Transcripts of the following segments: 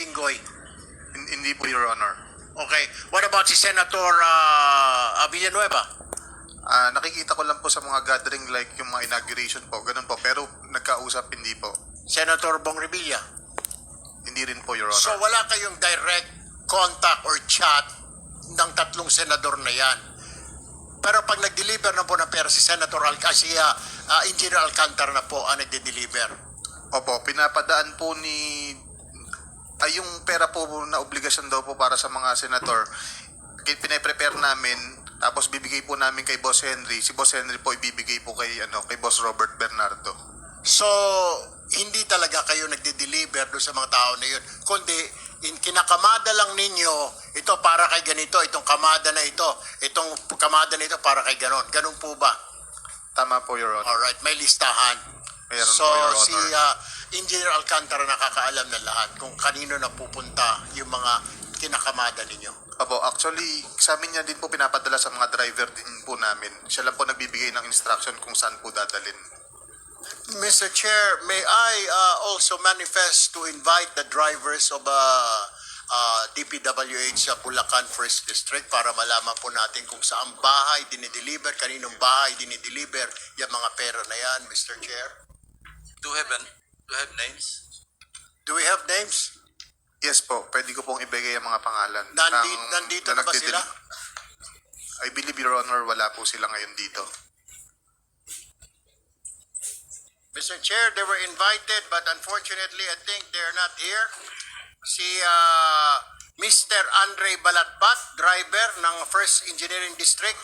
Jinggoy? Hin- Hindi po, Your Honor. Okay. What about si Senator uh, Villanueva? Ah, nakikita ko lang po sa mga gathering like yung mga inauguration po, ganun po. Pero nagkausap, hindi po. Senator Bong Revilla? Hindi rin po, Your Honor. So wala kayong direct contact or chat ng tatlong senador na yan. Pero pag nag-deliver na po ng pera si Senator Al si ah, ah, Engineer Alcantara na po ang nagde-deliver. Opo, pinapadaan po ni... Ay, yung pera po na obligasyon daw po para sa mga senator, pinaprepare namin, tapos bibigay po namin kay Boss Henry. Si Boss Henry po ibibigay po kay, ano, kay Boss Robert Bernardo. So, hindi talaga kayo nagde-deliver doon sa mga tao na yun. Kundi, in, kinakamada lang ninyo, ito para kay ganito, itong kamada na ito, itong kamada na ito para kay ganon. Ganon po ba? Tama po, Your Honor. Alright, may listahan. Meron so, po, Your si Honor. Engineer Alcantara nakakaalam na lahat kung kanino napupunta yung mga kinakamada ninyo. Opo, actually, sa amin niya din po pinapadala sa mga driver din po namin. Siya lang po nagbibigay ng instruction kung saan po dadalin. Mr. Chair, may I uh, also manifest to invite the drivers of uh, uh, DPWH sa Bulacan First District para malaman po natin kung saan bahay dinideliver, kaninong bahay dinideliver yung mga pera na yan, Mr. Chair. Do have do have names? Do we have names? Yes po, pwede ko pong ibigay ang mga pangalan. Nandi- ng- nandito na ba nagdidel- sila? I believe, Your Honor, wala po sila ngayon dito. Mr. Chair, they were invited but unfortunately I think they're not here. Si uh, Mr. Andre Balatbat, driver ng First Engineering District.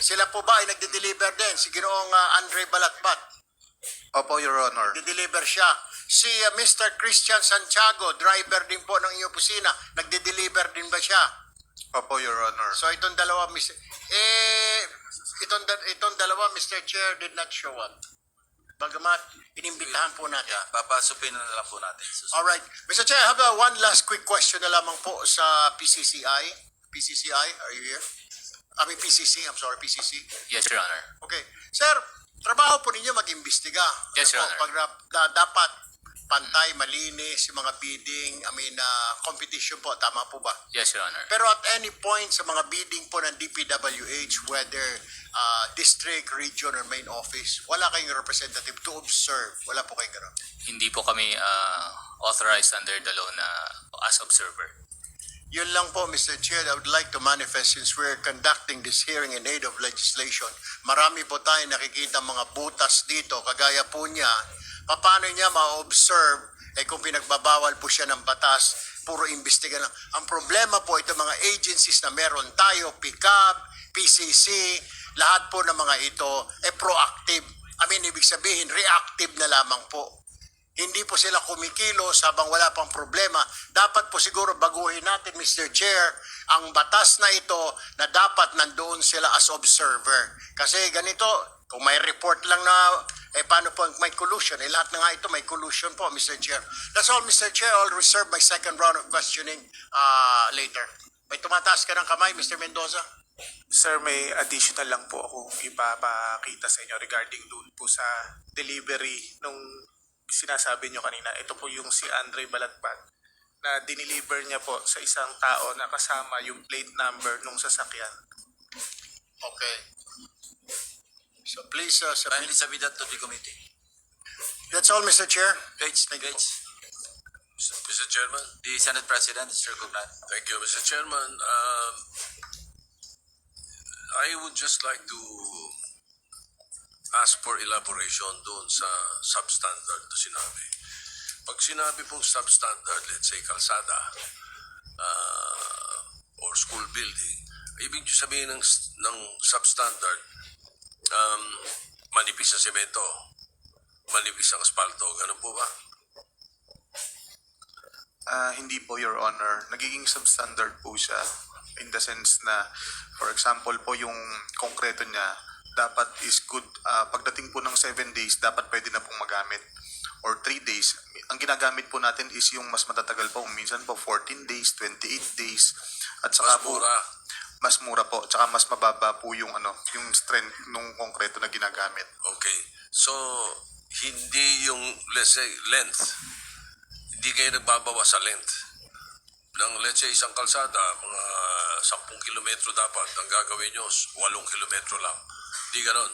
Sila po ba ay nagde-deliver din? Si Ginoong uh, Andre Balatbat. Opo, Your Honor. Nagde-deliver siya. Si uh, Mr. Christian Santiago, driver din po ng iyong opisina. Nagde-deliver din ba siya? Opo, Your Honor. So itong dalawa, Mr. Eh, itong, da- itong dalawa, Mr. Chair, did not show up. Bagamat, inimbitahan po natin. Yeah, papasupin na lang po natin. So, All right. Mr. Chair, I have uh, one last quick question na lamang po sa PCCI. PCCI, are you here? I mean PCC, I'm sorry, PCC. Yes, Your Honor. Okay. Sir, trabaho po ninyo mag-imbestiga. Yes, Your Ano Honor. Pag da- dapat pantay, malinis, yung mga bidding, I mean, uh, competition po, tama po ba? Yes, Your Honor. Pero at any point sa mga bidding po ng DPWH, whether uh, district, region, or main office, wala kayong representative to observe. Wala po kayong gano'n. Hindi po kami ah, authorized under the law na as observer. Yun lang po, Mr. Chair, I would like to manifest since we're conducting this hearing in aid of legislation. Marami po tayo nakikita mga butas dito, kagaya po niya, paano niya ma-observe eh kung pinagbabawal po siya ng batas, puro imbestiga lang. Ang problema po, ito mga agencies na meron tayo, PICAB, PCC, lahat po ng mga ito, eh proactive. I mean, ibig sabihin, reactive na lamang po hindi po sila kumikilos habang wala pang problema. Dapat po siguro baguhin natin, Mr. Chair, ang batas na ito na dapat nandoon sila as observer. Kasi ganito, kung may report lang na, eh paano po may collusion? Eh lahat na nga ito may collusion po, Mr. Chair. That's all, Mr. Chair. I'll reserve my second round of questioning uh, later. May tumataas ka ng kamay, Mr. Mendoza? Sir, may additional lang po akong ipapakita sa inyo regarding doon po sa delivery nung sinasabi nyo kanina. Ito po yung si Andre Balatbat na dineliver niya po sa isang tao na kasama yung plate number nung sasakyan. Okay. So please uh, kindly submit. submit that to the committee. That's all, Mr. Chair. Page, page. Mr. Chairman. The Senate President is recognized. Thank you, Mr. Chairman. Um, I would just like to ask for elaboration doon sa substandard na sinabi. Pag sinabi pong substandard, let's say kalsada uh, or school building, ibig sabihin ng, ng substandard, um, manipis na semento, manipis ang asfalto, ganun po ba? Ah, hindi po, Your Honor. Nagiging substandard po siya in the sense na, for example po, yung konkreto niya, dapat is good, ah, pagdating po ng 7 days, dapat pwede na pong magamit. Or 3 days. Ang ginagamit po natin is yung mas matatagal po. Minsan po 14 days, 28 days. At saka Mas po, mura. mas mura po. Tsaka mas mababa po yung ano, yung strength nung konkreto na ginagamit. Okay. So, hindi yung, let's say, length. Hindi kayo nagbabawa sa length. ng let's say isang kalsada, mga 10 kilometro dapat ang gagawin nyo, 8 kilometro lang. Di ganon.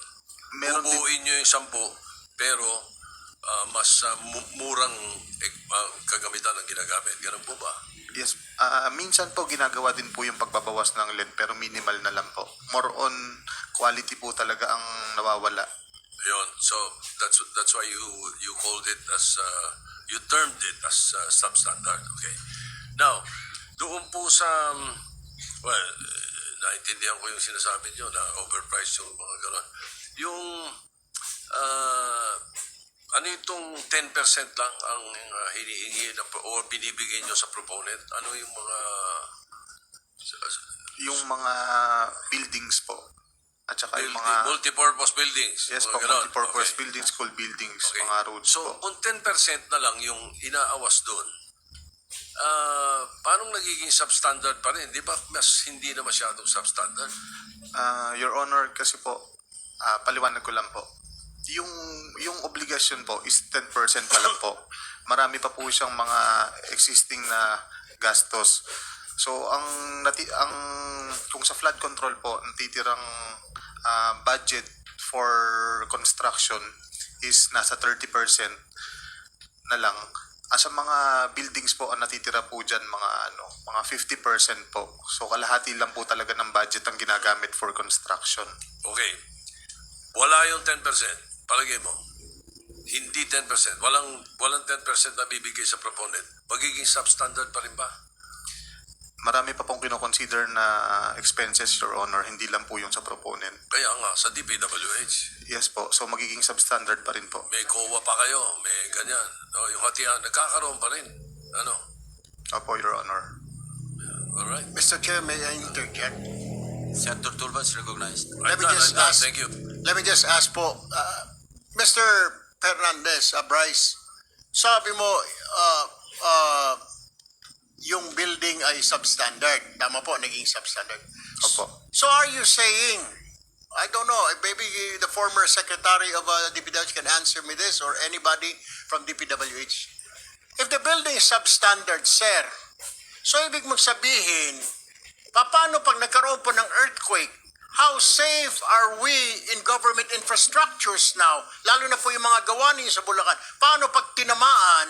Meron Bubuuin nyo yung 10, pero ah, mas mu- murang eh, ah, kagamitan ang ginagamit. Ganon po ba? Yes. Ah, minsan po ginagawa din po yung pagbabawas ng length pero minimal na lang po. More on quality po talaga ang nawawala. Yun. So that's that's why you you called it as uh, you termed it as uh, substandard. Okay. Now, doon po sa um, well, naintindihan ko yung sinasabi niyo na overpriced yung mga gano'n. Yung uh, ano itong 10% lang ang uh, hinihingi na, o binibigay niyo sa proponent? Ano yung mga Yung mga buildings po. At saka yung building, mga multipurpose buildings? yes po, ganon? multipurpose Okay. buildings, school buildings, Okay. mga roads so, po. kung 10% na lang yung inaawas doon, ah paano nagiging substandard pa rin? Di ba mas hindi na masyadong substandard? Ah, Your Honor, kasi po, ah, paliwanag ko lang po. Yung, yung obligasyon po is 10% pa lang po. Marami pa po siyang mga existing na gastos. So, ang, nati, ang kung sa flood control po, ang titirang ah, budget for construction is nasa 30% na lang. As sa mga buildings po, ang natitira po dyan, mga, ano, mga 50% po. So, kalahati lang po talaga ng budget ang ginagamit for construction. Okay. Wala yung 10%. Palagay mo. Hindi 10%. Walang, walang 10% na bibigay sa proponent. Magiging substandard pa rin ba? Marami pa pong kinoconsider na expenses, Your Honor, hindi lang po yung sa proponent. Kaya nga, sa DPWH, Yes po, so magiging substandard pa rin po. may COA pa kayo, may ganyan. O, yung hatian, nagkakaroon pa rin. Ano? Opo, Your Honor. Alright. Mr. Chair, may I interject? Senator Tulfo is recognized. Let me just ask- Thank you. Let me just ask po, uh, Mr. Fernandez, uh, Bryce, sabi mo, uh, uh, yung building ay substandard. Tama po, naging substandard. Opo. So are you saying, I don't know, eh, maybe the former secretary of uh, DPWH can answer me this or anybody from DPWH. If the building is substandard, sir, so ibig mong sabihin, paano pag nagkaroon po ng earthquake, how safe are we in government infrastructures now? Lalo na po yung mga gawa ninyo sa Bulacan. Paano pag tinamaan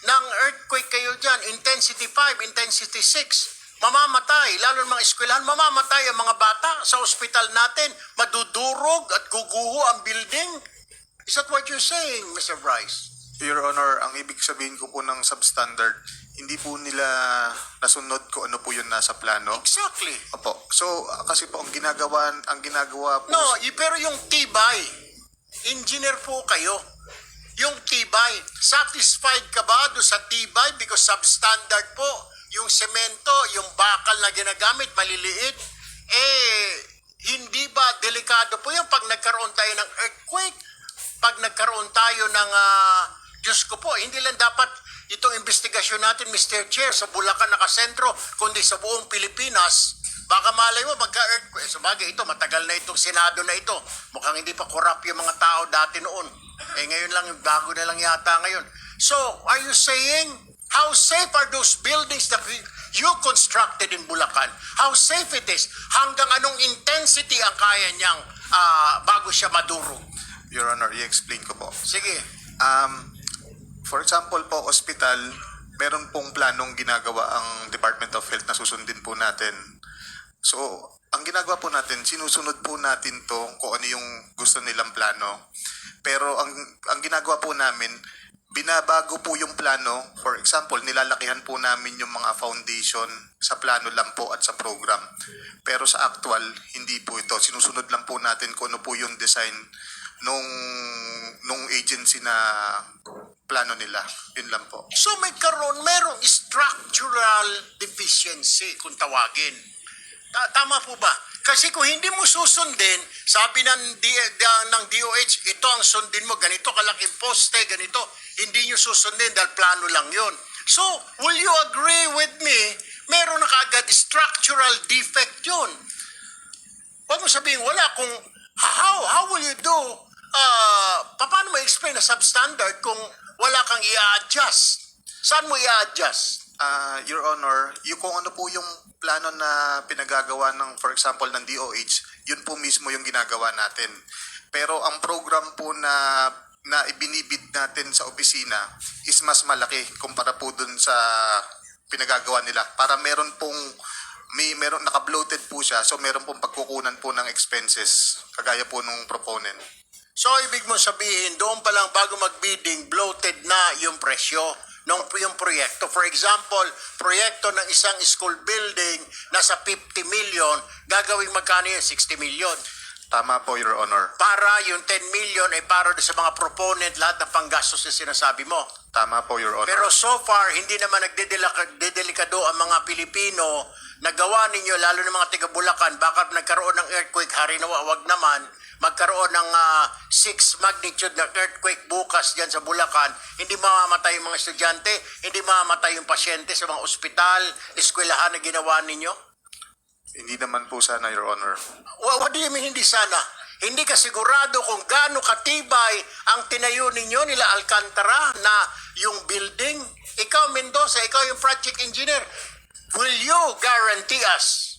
ng earthquake kayo dyan, intensity 5, intensity 6, mamamatay, lalo ng mga eskwelahan, mamamatay ang mga bata sa ospital natin, madudurog at guguho ang building. Is that what you're saying, Mr. Bryce? Your Honor, ang ibig sabihin ko po ng substandard, hindi po nila nasunod ko ano po yun nasa plano. Exactly. Opo. So, ah, kasi po ang ginagawa, ang ginagawa po No, pero yung tibay, engineer po kayo. Yung tibay, satisfied ka ba do sa tibay because substandard po yung semento, yung bakal na ginagamit, maliliit. Eh, hindi ba delikado po yung pag nagkaroon tayo ng earthquake, pag nagkaroon tayo ng, ah, Diyos ko po, hindi lang dapat itong investigasyon natin, Mr. Chair, sa Bulacan nakasentro, kundi sa buong Pilipinas, Baka malay mo, magka-earthquake. So bagay ito, matagal na itong Senado na ito. Mukhang hindi pa corrupt yung mga tao dati noon. Eh ngayon lang, bago na lang yata ngayon. So, are you saying, how safe are those buildings that you constructed in Bulacan? How safe it is? Hanggang anong intensity ang kaya niyang ah, bago siya madurog? Your Honor, i-explain ko po. Sige. Um, for example po, hospital, meron pong planong ginagawa ang Department of Health na susundin po natin. So, ang ginagawa po natin, sinusunod po natin to kung ano yung gusto nilang plano. Pero ang, ang ginagawa po namin, binabago po yung plano. For example, nilalakihan po namin yung mga foundation sa plano lang po at sa program. Pero sa actual, hindi po ito. Sinusunod lang po natin kung ano po yung design nung nung agency na plano nila. Yun lang po. So may karon merong structural deficiency kung tawagin. Ta- tama po ba? Kasi kung hindi mo susundin, sabi ng, D- ng DOH, ito ang sundin mo, ganito kalaking poste, ganito. Hindi nyo susundin dahil plano lang yon. So, will you agree with me, meron na kaagad structural defect yun. Huwag mo sabihin, wala kung how, how will you do, uh, paano mo explain na substandard kung wala kang i-adjust? Saan mo i-adjust? Ah, Your Honor, yung kung ano po yung plano na pinagagawa ng, for example, ng DOH, yun po mismo yung ginagawa natin. Pero ang program po na na ibinibid natin sa opisina is mas malaki kumpara po dun sa pinagagawa nila. Para meron pong may meron naka-bloated po siya so meron pong pagkukunan po ng expenses kagaya po nung proponent. So, ibig mo sabihin, doon pa lang bago mag-bidding, bloated na yung presyo ng yung proyekto. For example, proyekto ng isang school building nasa 50 million, gagawing magkano yun? 60 million. Tama po, Your Honor. Para yung 10 million ay para sa mga proponent, lahat ng panggastos na sinasabi mo. Tama po, Your Honor. Pero so far, hindi naman nagdedelikado ang mga Pilipino na gawa ninyo, lalo ng mga taga Bulacan, baka nagkaroon ng earthquake, hari na wag naman, magkaroon ng 6 magnitude na earthquake bukas dyan sa Bulacan, hindi mamamatay yung mga estudyante, hindi mamamatay yung pasyente sa mga ospital, eskwelahan na ginawa ninyo? Hindi naman po sana, Your Honor. What, what do you mean hindi sana? Hindi ka sigurado kung gaano katibay ang tinayo ninyo nila Alcantara na yung building. Ikaw, Mendoza, ikaw yung project engineer. Will you guarantee us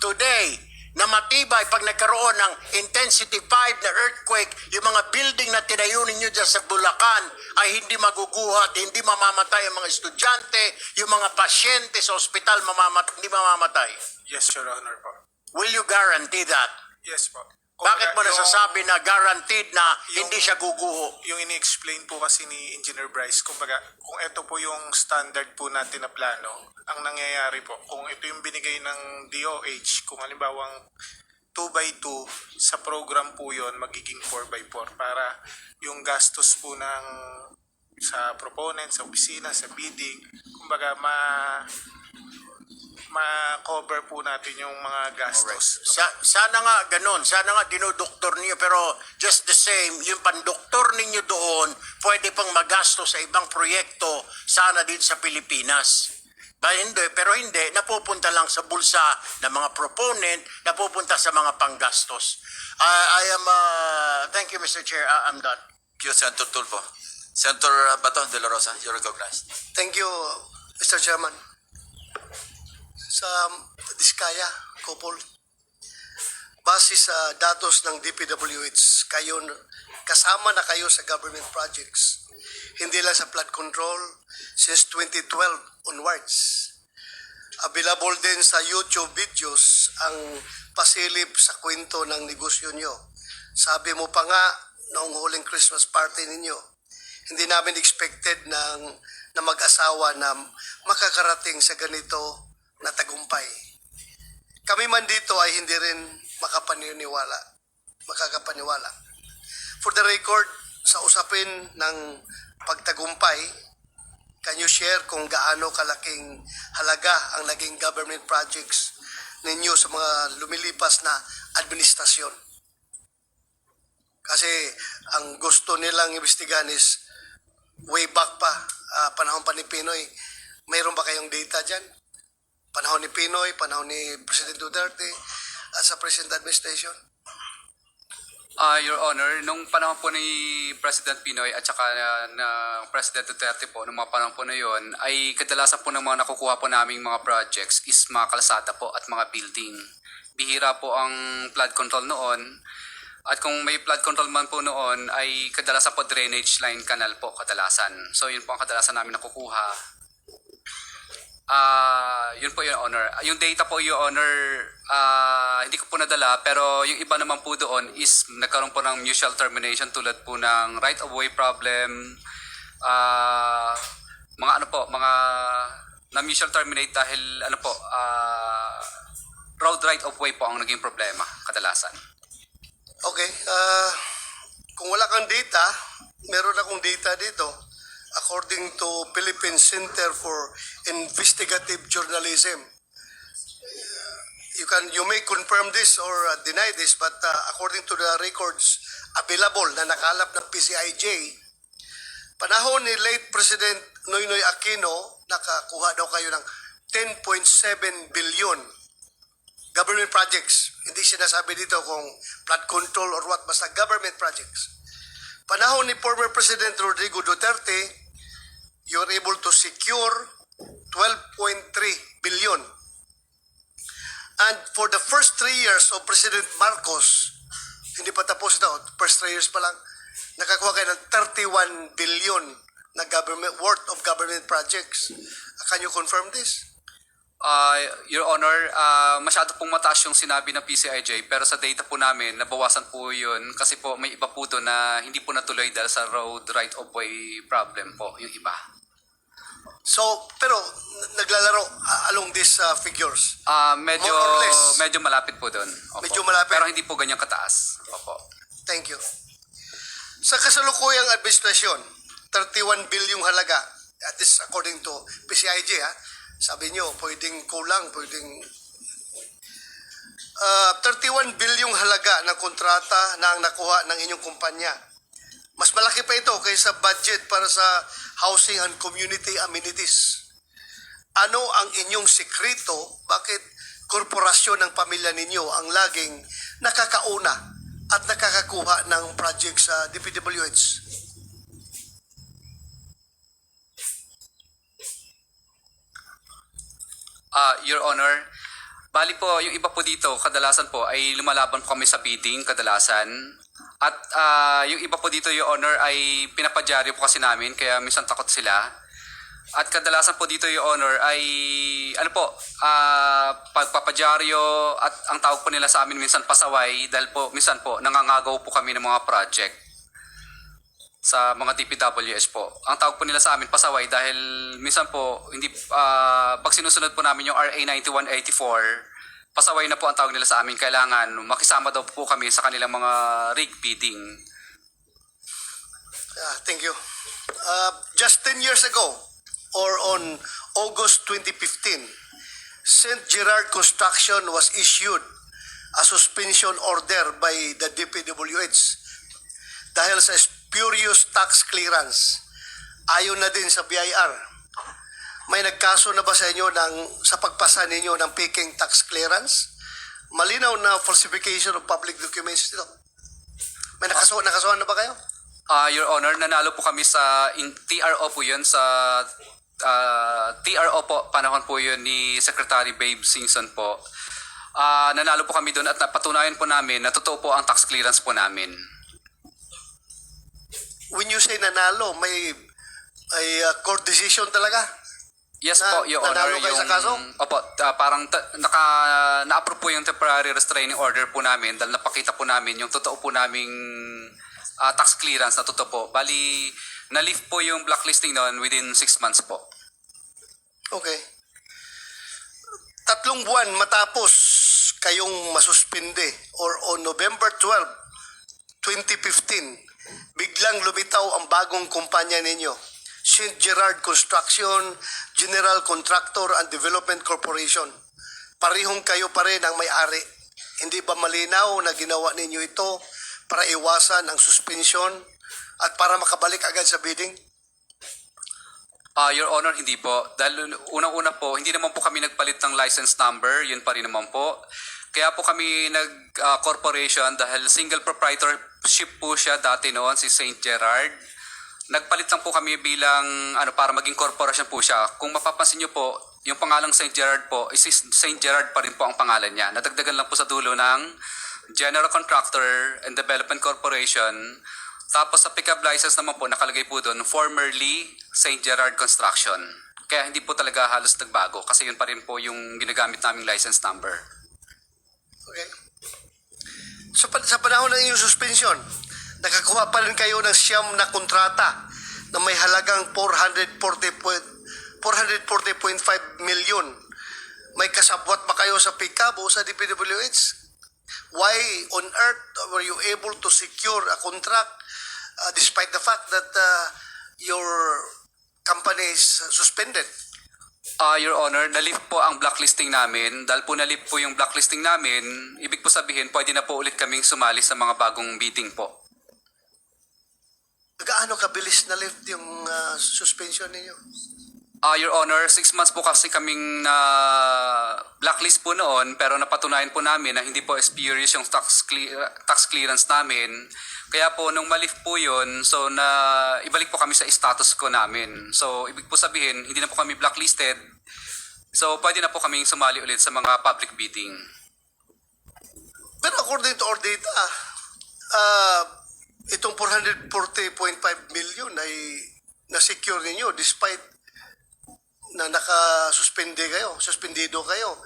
today na matibay pag nagkaroon ng intensity 5 na earthquake, yung mga building na tinayo ninyo dyan sa Bulacan ay hindi maguguha at hindi mamamatay ang mga estudyante, yung mga pasyente sa ospital mamamat hindi mamamatay. Yes, Your Honor po. Will you guarantee that? Yes po. Bakit mo nasasabi na guaranteed na yung- hindi siya guguho? yung ini-explain po kasi ni Engineer Bryce, kumbaga, kung ito po yung standard po natin na plano, ang nangyayari po, kung ito yung binigay ng DOH, kung halimbawang 2 by 2 sa program po yon magiging 4 by 4 para yung gastos po ng sa proponent, sa opisina, sa bidding, kumbaga ma ma-cover po natin yung mga gastos. Sa, sana nga ganun, sana nga dinudoktor niyo pero just the same, yung pandoktor ninyo doon, pwede pang magasto sa ibang proyekto sana din sa Pilipinas. Ba, hindi, pero hindi, napupunta lang sa bulsa ng mga proponent, napupunta sa mga panggastos. I, I am, uh, thank you Mr. Chair, I- I'm done. Thank you, Senator Tulfo. Senator Bato de la Rosa, you're recognized. Thank you, Mr. Chairman. Sa Diskaya, Kopol, base sa datos ng DPWH, kayo, kasama na kayo sa government projects. Hindi lang sa flood control, since 2012 onwards. Available din sa YouTube videos ang pasilip sa kwento ng negosyo nyo. Sabi mo pa nga, noong huling Christmas party ninyo, hindi namin expected ng, na mag-asawa na makakarating sa ganito na tagumpay. Kami man dito ay hindi rin makapaniwala. Makakapaniwala. For the record, sa usapin ng pagtagumpay, can you share kung gaano kalaking halaga ang naging government projects ninyo sa mga lumilipas na administrasyon? Kasi ang gusto nilang imbestigahan is way back pa, ah, panahon pa ni Pinoy. Mayroon ba kayong data dyan? Panahon ni Pinoy, panahon ni President Duterte, at sa present administration? Ah, Your Honor, nung panahon po ni President Pinoy at saka na, ng President Duterte po, nung mga panahon po na yon, ay kadalasan po ng mga nakukuha po naming mga projects is mga kalsada po at mga building. Bihira po ang flood control noon. At kung may flood control man po noon, ay kadalasan po drainage line canal po kadalasan. So yun po ang kadalasan namin nakukuha. Ah, yun po yung honor. Yung data po yung honor, ah, hindi ko po nadala pero yung iba naman po doon is nagkaroon po ng mutual termination tulad po ng right of way problem, ah, mga ano po, mga na mutual terminate dahil ano po, ah, road right of way po ang naging problema kadalasan. Okay, ah, kung wala kang data, meron akong data dito. According to Philippine Center for Investigative Journalism, you can you may confirm this or uh, deny this, but uh, according to the records available na nakalap ng PCIJ, panahon ni late President Noynoy Aquino, nakakuha daw kayo ng 10.7 billion government projects. Hindi sinasabi dito kung flood control or what, basta government projects. Panahon ni former President Rodrigo Duterte, you're able to secure 12.3 billion. And for the first three years of President Marcos, hindi pa tapos ito, first three years pa lang, nakakuha kayo ng 31 billion na government worth of government projects. Can you confirm this? Uh, Your Honor, uh, masyado pong mataas yung sinabi ng PCIJ pero sa data po namin, nabawasan po yun kasi po may iba po doon na hindi po natuloy dahil sa road right of way problem po yung iba. So, pero naglalaro uh, along these uh, figures. Ah, medyo More or less. medyo malapit po doon. Opo. Medyo malapit. Pero hindi po ganyan kataas. Opo. Thank you. Sa kasalukuyang administrasyon, 31 bilyong halaga. At this according to PCIJ, ha? Sabi nyo, pwedeng kulang, pwedeng... Uh, 31 bilyong halaga ng kontrata na ang nakuha ng inyong kumpanya. Mas malaki pa ito kaysa budget para sa housing and community amenities. Ano ang inyong sekreto? Bakit korporasyon ng pamilya ninyo ang laging nakakauna at nakakakuha ng project sa DPWH? Ah, Your Honor, bali po, yung iba po dito, kadalasan po ay lumalaban po kami sa bidding, kadalasan. At ah, yung iba po dito, Your Honor, ay pinapadyaryo po kasi namin, kaya minsan takot sila. At kadalasan po dito, Your Honor, ay ano po, ah, pagpapadyaryo at ang tawag po nila sa amin minsan pasaway dahil po minsan po nangangagaw po kami ng mga project sa mga DPWS po. Ang tawag po nila sa amin pasaway dahil minsan po hindi ah, pag sinusunod po namin yung RA 9184, pasaway na po ang tawag nila sa amin. Kailangan makisama daw po kami sa kanilang mga rig bidding. Ah, thank you. Uh, just 10 years ago, or on August 2015, St. Gerard Construction was issued a suspension order by the DPWH dahil sa spurious tax clearance. Ayon na din sa BIR. May nagkaso na ba sa inyo ng, sa pagpasa ninyo ng peking tax clearance? Malinaw na falsification of public documents ito. May nakaso, nakasuhan na ba kayo? Ah, Your Honor, nanalo po kami sa in, TRO po yun sa ah, TRO po, panahon po yun ni Secretary Babe Singson po. Ah, nanalo po kami doon at napatunayan po namin na totoo po ang tax clearance po namin. When you say nanalo, may ay uh, court decision talaga? Yes Na- po, Your Honor. nanalo kayo sa kaso? Opo, ah, parang ta- naka, na-approve po yung temporary restraining order po namin dahil napakita po namin yung totoo po naming ah, tax clearance na totoo po. Bali, na-lift po yung blacklisting noon within 6 months po. Okay. Tatlong buwan matapos kayong masuspinde or on November 12, 2015, biglang lumitaw ang bagong kumpanya ninyo, St. Gerard Construction, General Contractor and Development Corporation. Parihong kayo pa rin ang may-ari. Hindi ba malinaw na ginawa ninyo ito para iwasan ang suspension at para makabalik agad sa bidding? Ah, Your Honor, hindi po. Dahil unang-una po, hindi naman po kami nagpalit ng license number, yun pa rin naman po. Kaya po kami nag-corporation dahil single proprietorship po siya dati noon, si St. Gerard. Nagpalit lang po kami bilang ano para maging corporation po siya. Kung mapapansin niyo po, yung pangalang St. Gerard po, is St. Gerard pa rin po ang pangalan niya. Nadagdagan lang po sa dulo ng General Contractor and Development Corporation. Tapos sa pickup license naman po, nakalagay po doon, formerly St. Gerard Construction. Kaya hindi po talaga halos nagbago kasi yun pa rin po yung ginagamit naming license number. Okay. So, sa panahon ng inyong suspension, nakakuha pa rin kayo ng siyam na kontrata na may halagang 440 point- 440.5 million. May kasabwat ba kayo sa PICAB o sa DPWH? Why on earth were you able to secure a contract uh, despite the fact that uh, your company is suspended? Ah, Your Honor, nalift po ang blacklisting namin. Dahil po nalift po yung blacklisting namin, ibig po sabihin, pwede na po ulit kaming sumali sa mga bagong bidding po. Gaano kabilis na lift yung uh, suspension ninyo? Ah, Your Honor, six months po kasi kaming na blacklist po noon pero napatunayan po namin na hindi po spurious yung tax, cle- tax clearance namin. Kaya po nung malif po yun, so na ibalik po kami sa status ko namin. So ibig po sabihin, hindi na po kami blacklisted. So pwede na po kaming sumali ulit sa mga public bidding. Pero according to our data, ah, itong 440.5 million ay na-secure ninyo despite na naka-suspende kayo, suspendido kayo.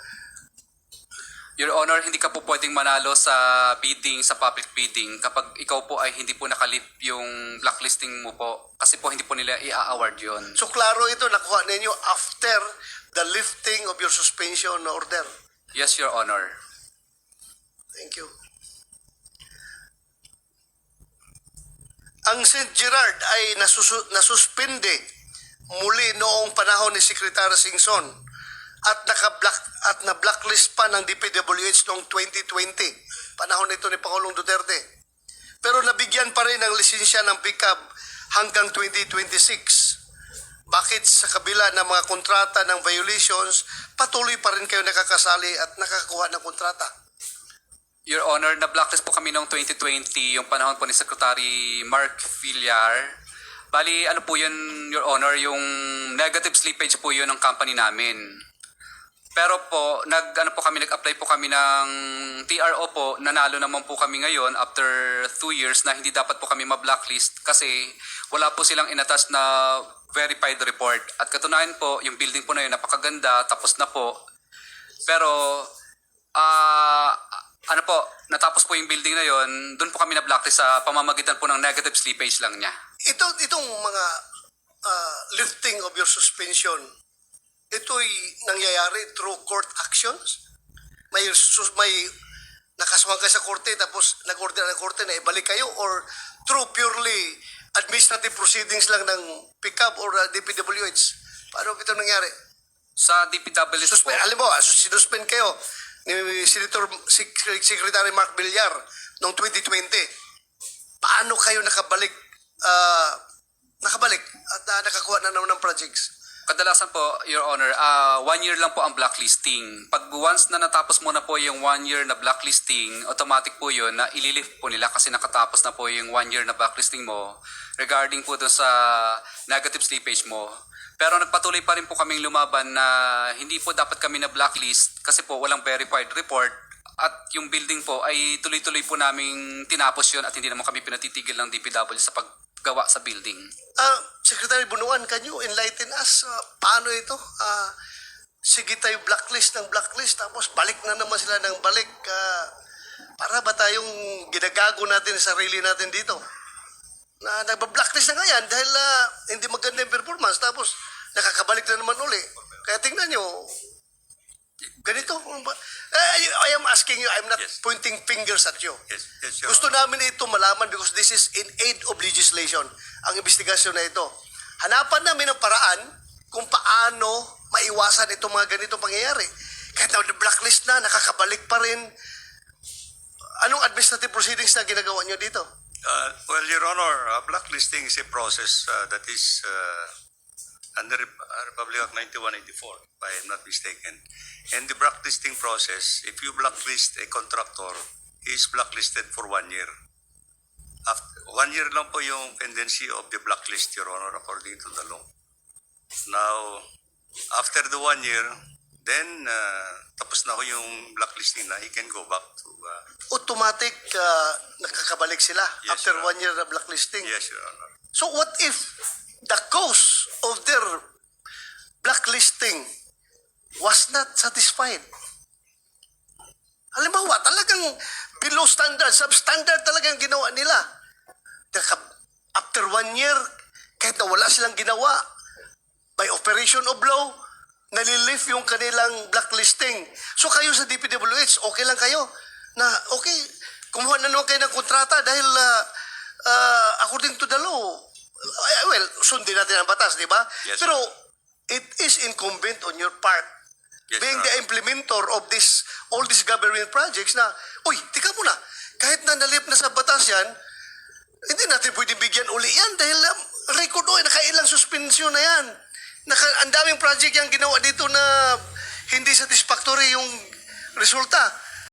Your Honor, hindi ka po pwedeng manalo sa bidding, sa public bidding kapag ikaw po ay hindi po nakalip yung blacklisting mo po kasi po hindi po nila i-award yun. So klaro ito, nakuha ninyo after the lifting of your suspension order. Yes, Your Honor. Thank you. Ang St. Gerard ay nasusu- nasuspende muli noong panahon ni Secretary Singson at naka-black at na blacklist pa ng DPWH noong 2020 panahon nito ni Pangulong Duterte. Pero nabigyan pa rin ng lisensya ng pickup hanggang 2026 bakit sa kabila ng mga kontrata ng violations patuloy pa rin kayo nakakasali at nakakakuha ng kontrata? Your Honor, na-blacklist po kami noong 2020, yung panahon po ni Secretary Mark Villar. Bali, ano po yun, Your Honor, yung negative slippage po yun ng company namin. Pero po, nag, ano po kami, nag-apply po kami ng TRO po, nanalo naman po kami ngayon after two years na hindi dapat po kami ma-blacklist kasi wala po silang inatas na verified report. At katunayan po, yung building po na yun napakaganda, tapos na po. Pero, ah, ano po, natapos po yung building na yon, doon po kami na-blacklist sa pamamagitan po ng negative slippage lang niya. Ito, itong mga ah, lifting of your suspension, ito'y nangyayari through court actions? May, sus- may nakasuhan ka sa korte tapos nag-order ng korte na ibalik kayo or through purely administrative proceedings lang ng pickup or ah, DPWH? Paano ito nangyari? Sa DPWH po, Suspend, alam mo, sinuspend kayo ni Senator Sec- Secretary Mark Villar noong 2020. Paano kayo nakabalik ah, nakabalik at ah, nakakuha na naman ng projects? kadalasan po, Your Honor, ah, one year lang po ang blacklisting. Pag once na natapos mo na po yung one year na blacklisting, automatic po yun na ililift po nila kasi nakatapos na po yung one year na blacklisting mo regarding po doon sa negative slippage mo. Pero nagpatuloy pa rin po kaming lumaban na hindi po dapat kami na blacklist kasi po walang verified report at yung building po ay tuloy-tuloy po naming tinapos yun at hindi naman kami pinatitigil ng DPW sa paggawa sa building. Ah, Secretary Bunuan, can you enlighten us? ah, paano ito? Ah, sige tayo blacklist ng blacklist tapos balik na naman sila ng balik. Ah, para ba tayong ginagago natin sa sarili natin dito? Na nagba-blacklist na nga yan dahil ah, hindi maganda yung performance tapos nakakabalik na naman uli. Kaya tingnan nyo, ganito. Eh, I am asking you, I'm not Yes. pointing fingers at you. Yes, yes, Your Gusto namin ito malaman because this is in aid of legislation, ang investigasyon na ito. Hanapan namin ang paraan kung paano maiwasan itong mga ganitong pangyayari. Kahit na blacklist na, nakakabalik pa rin. Anong administrative proceedings na ginagawa nyo dito? Uh, well, Your Honor, uh, blacklisting is a process uh, that is uh, under uh, Republic Act 9184, if I am not mistaken. And the blacklisting process, if you blacklist a contractor, he is blacklisted for one year. After, one year lang po yung pendency of the blacklist, Your Honor, according to the law. Now, after the one year, then uh, tapos na ho yung blacklisting na, he can go back to, uh, Automatic uh, nakakabalik sila Yes, after Your one year na blacklisting. yes, Your Honor. So what if the cause of their blacklisting was not satisfied? Halimbawa, talagang below standard, substandard talagang ginawa nila. After one year, kahit na wala silang ginawa, by operation of law, nalilift yung kanilang blacklisting. So kayo sa DPWH, okay lang kayo na okay, kumuha na naman kayo ng kontrata dahil ah, ah, according to the law, ah, well, sundin natin ang batas, di ba? Yes. Pero it is incumbent on your part Yes, being Your the implementer of this all these government projects na, uy, tika muna, kahit na nalip na sa batas yan, hindi natin pwedeng bigyan uli yan dahil um, record o, nakailang suspension na yan. Naka, ang daming project yung ginawa dito na hindi satisfactory yung resulta.